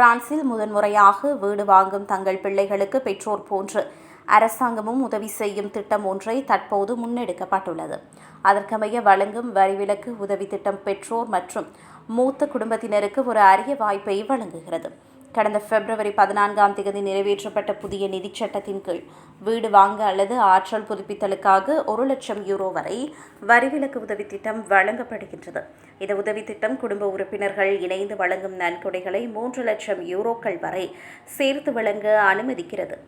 பிரான்சில் முதன்முறையாக வீடு வாங்கும் தங்கள் பிள்ளைகளுக்கு பெற்றோர் போன்று அரசாங்கமும் உதவி செய்யும் திட்டம் ஒன்றை தற்போது முன்னெடுக்கப்பட்டுள்ளது. அதற்கமைய வழங்கும் வரிவிலக்கு உதவி திட்டம் பெற்றோர் மற்றும் மூத்த குடும்பத்தினருக்கு ஒரு அரிய வாய்ப்பை வழங்குகிறது. கடந்த பிப்ரவரி பதினான்காம் தேதி நிறைவேற்றப்பட்ட புதிய நிதிச் சட்டத்தின் கீழ் வீடு வாங்க அல்லது ஆற்றல் புதுப்பித்தலுக்காக ஒரு லட்சம் யூரோ வரை வரிவிலக்கு உதவி திட்டம் வழங்கப்படுகின்றது. இந்த உதவி திட்டம் குடும்ப உறுப்பினர்கள் இணைந்து வழங்கும் நன்கொடைகளை மூன்று லட்சம் யூரோக்கள் வரை சேர்த்து வழங்க அனுமதிக்கிறது.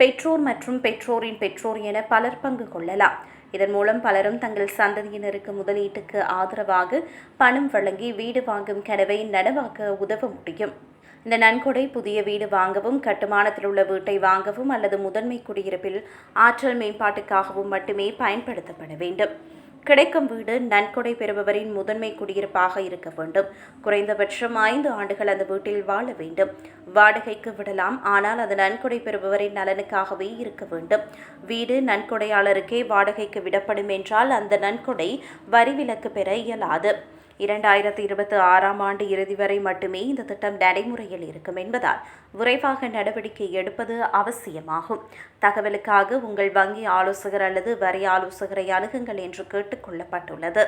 பெற்றோர் மற்றும் பெற்றோரின் பெற்றோர் என பலர் பங்கு கொள்ளலாம். இதன் மூலம் பலரும் தங்கள் சந்ததியினருக்கு முதலீட்டுக்கு ஆதரவாக பணம் வழங்கி வீடு வாங்கும் கனவை நனவாக்க உதவ முடியும். இந்த நன்கொடை புதிய வீடு வாங்கவும் கட்டுமானத்தில் உள்ள வீட்டை வாங்கவும் அல்லது முதன்மை குடியிருப்பில் ஆற்றல் மேம்பாட்டுக்காகவும் மட்டுமே பயன்படுத்தப்பட வேண்டும். கிடைக்கும் வீடு நன்கொடை பெறுபவரின் முதன்மை குடியிருப்பாக இருக்க வேண்டும். குறைந்தபட்சம் ஐந்து ஆண்டுகள் அந்த வீட்டில் வாழ வேண்டும். வாடகைக்கு விடலாம் ஆனால் அது நன்கொடை பெறுபவரின் நலனுக்காகவே இருக்க வேண்டும். வீடு நன்கொடையாளருக்கே வாடகைக்கு விடப்படும் என்றால் அந்த நன்கொடை வரி விலக்கு பெற இயலாது. இரண்டாயிரத்தி இருபத்தி ஆறாம் ஆண்டு இறுதி வரை மட்டுமே இந்த திட்டம் நடைமுறையில் இருக்கும் என்பதால் விரைவாக நடவடிக்கை எடுப்பது அவசியமாகும். தகவலுக்காக உங்கள் வங்கி ஆலோசகர் அல்லது வரி ஆலோசகரை அணுகுங்கள் என்று கேட்டுக்கொள்ளப்பட்டுள்ளது